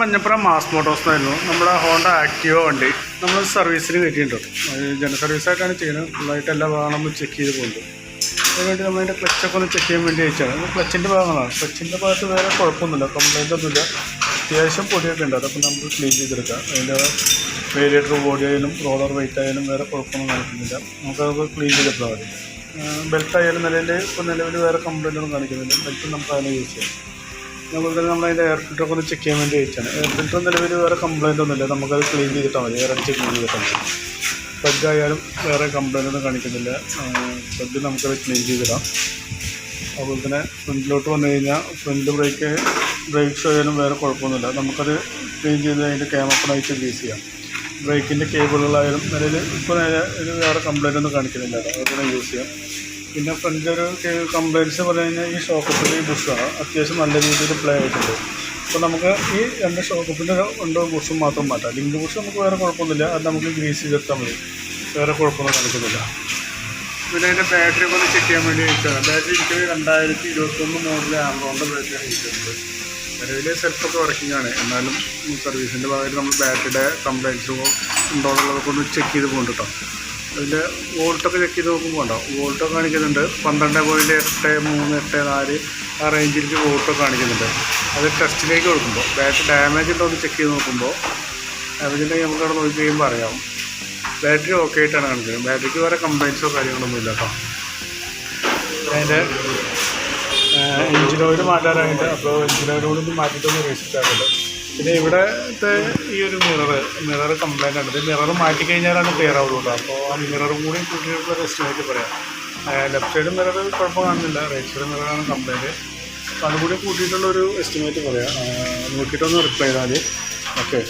Manjappuram mass Motors ആയിരുന്നു നമ്മുടെ Honda Activa വണ്ടി. നമ്മൾ സർവീസിന് കിട്ടിയിട്ടുണ്ട്. അത് ജന സർവീസായിട്ടാണ് ചെയ്യുന്നത്. ഫുള്ളായിട്ട് എല്ലാ ഭാഗങ്ങളും ചെക്ക് ചെയ്ത് പോകുന്നുണ്ട്. അതിനുവേണ്ടി നമ്മൾ അതിന്റെ ക്ലച്ചൊക്കെ ഒന്ന് ചെക്ക് ചെയ്യാൻ വേണ്ടി അയച്ചാണ് ക്ലച്ചിന്റെ ഭാഗങ്ങളാണ്. ക്ലച്ചിന്റെ ഭാഗത്ത് വേറെ കുഴപ്പമൊന്നുമില്ല. കംപ്ലൈന്റ് ഒന്നുമില്ല. അത്യാവശ്യം പൊടിയൊക്കെ ഉണ്ട്. അതൊക്കെ നമുക്ക് ക്ലീൻ ചെയ്തെടുക്കാം. അതിന്റെ വേരിയേറ്റർ ബോഡി ആയാലും റോളർ വെയിറ്റ് ആയാലും വേറെ കുഴപ്പമൊന്നും കാണിക്കുന്നില്ല. നമുക്കതൊക്കെ ക്ലീൻ ചെയ്തെടുത്താൽ മതി. ബെൽറ്റ് ആയാലും നിലയിൽ ഇപ്പോൾ നിലവിൽ വേറെ കംപ്ലൈന്റ് ഒന്നും കാണിക്കുന്നില്ല. ബെൽറ്റ് നമുക്ക് അതിനെ യൂസ് ചെയ്യാം. അതുപോലെ തന്നെ നമ്മളതിന്റെ എയർ ഫിൽറ്ററൊക്കെ ഒന്ന് ചെക്ക് ചെയ്യാൻ വേണ്ടി വെച്ചാണ്. എയർ ഫിൽറ്റർ നിലവിൽ വേറെ കംപ്ലയിന്റ് ഒന്നുമില്ല. നമുക്കത് ക്ലീൻ ചെയ്തിട്ടാൽ മതി. എയർ അടിച്ച് ക്ലീൻ ചെയ്തിട്ടാൽ മതി. പ്ലഗ് ആയാലും വേറെ കംപ്ലൈന്റ് ഒന്നും കാണിക്കുന്നില്ല. പ്ലഗ് നമുക്കത് ക്ലീൻ ചെയ്തിടാം. അതുപോലെ തന്നെ ഫ്രണ്ടിലോട്ട് വന്നു കഴിഞ്ഞാൽ ഫ്രണ്ട് ബ്രേക്ക് ബ്രേക്ക് ഷോ ആയാലും വേറെ കുഴപ്പമൊന്നുമില്ല. നമുക്കത് ക്ലീൻ ചെയ്ത് അതിന്റെ ക്യാമറ ക്യാമപ്പണായിട്ട് യൂസ് ചെയ്യാം. ബ്രേക്കിന്റെ കേബിളുകളായാലും നിലയിൽ ഇപ്പോൾ ഇത് വേറെ കംപ്ലയിന്റ് ഒന്നും കാണിക്കുന്നില്ല. അതൊക്കെ യൂസ് ചെയ്യാം. പിന്നെ ഫ്രണ്ട് ഒരു കംപ്ലൈന്റ്സ് പറഞ്ഞു കഴിഞ്ഞാൽ ഈ ഷോക്കപ്പിന്റെ ഈ ബുഷാണ് അത്യാവശ്യം നല്ല രീതിയിൽ പ്ലേ ആയിട്ടുണ്ട്. അപ്പോൾ നമുക്ക് ഈ രണ്ട് ഷോക്കപ്പിന്റെ രണ്ട് ബുഷും മാത്രം മാറ്റാം. ലിങ്ക് ബുഷ് നമുക്ക് വേറെ കുഴപ്പമൊന്നുമില്ല. അത് നമുക്ക് ഗ്രീസ് ചെയ്തെടുത്താൽ മതി. വേറെ കുഴപ്പമൊന്നും നടക്കുന്നില്ല പിന്നെ അതിന്റെ ബാറ്ററി ഒക്കെ ഒന്ന് ചെക്ക് ചെയ്യാൻ വേണ്ടി വെച്ചാണ് ബാറ്ററി ഇരിക്കുന്നത് രണ്ടായിരത്തി ഇരുപത്തൊന്ന് മോഡൽ ആമറോണിന്റെ ബാറ്ററിയാണ് ഇരിക്കുന്നത്. നിലവിൽ സെൽഫൊക്കെ വർക്കിംഗ് ആണ്. എന്നാലും സർവീസിന്റെ ഭാഗമായിട്ട് നമ്മൾ ബാറ്ററിയുടെ കംപ്ലൈൻസും ഉണ്ടോ എന്നുള്ളതൊക്കെ ഒന്ന് ചെക്ക് ചെയ്ത് പോകുന്നുണ്ട് കേട്ടോ. അതിന്റെ വോൾട്ടൊക്കെ ചെക്ക് ചെയ്ത് നോക്കുമ്പോൾ ഉണ്ടാവും വോൾട്ടൊക്കെ കാണിക്കുന്നുണ്ട്. പന്ത്രണ്ട് പോയിന്റ് എട്ട് മൂന്ന് എട്ട് നാല് ആ റേഞ്ചിലേക്ക് വോൾട്ടൊക്കെ കാണിക്കുന്നുണ്ട്. അത് ടെസ്റ്റിലേക്ക് കൊടുക്കുമ്പോൾ ബാറ്ററി ഡാമേജ് ഉണ്ടോ എന്ന് ചെക്ക് ചെയ്ത് നോക്കുമ്പോൾ ഡാമേജ് ഉണ്ടെങ്കിൽ നമുക്ക് അവിടെ നോക്കി കഴിയുമ്പോൾ അറിയാം. ബാറ്ററി ഓക്കെ ആയിട്ടാണ് കാണിക്കുന്നത്. ബാറ്ററിക്ക് വേറെ കംപ്ലൈൻസോ കാര്യങ്ങളൊന്നും ഇല്ല കേട്ടോ. അതിന്റെ എഞ്ചിൻ ഓയിൽ മാറ്റാനായിട്ട് അപ്പോൾ എഞ്ചിൻ ഓയിൽ കൂടി മാറ്റിയിട്ടൊന്ന് റീസെറ്റ് ആക്കുന്നുണ്ട് പിന്നെ ഇവിടത്തെ ഈ ഒരു മിറർ മിറർ കംപ്ലൈന്റ് ആണ്. ഇത് മിറർ മാറ്റി കഴിഞ്ഞാലാണ് ക്ലിയർ ആവുള്ളൂ അപ്പോൾ ആ മിററും കൂടി കൂട്ടിയിട്ടുള്ള എസ്റ്റിമേറ്റ് പറയാം. ലെഫ്റ്റ് സൈഡ് മിറർ കുഴപ്പം കാണുന്നില്ല റൈറ്റ് സൈഡ് മിററാണ് കംപ്ലൈന്റ് അപ്പോൾ അതുകൂടി കൂട്ടിയിട്ടുള്ളൊരു എസ്റ്റിമേറ്റ് പറയാം. നോക്കിയിട്ടൊന്ന് റിപ്ലൈ ചെയ്താൽ ഓക്കെ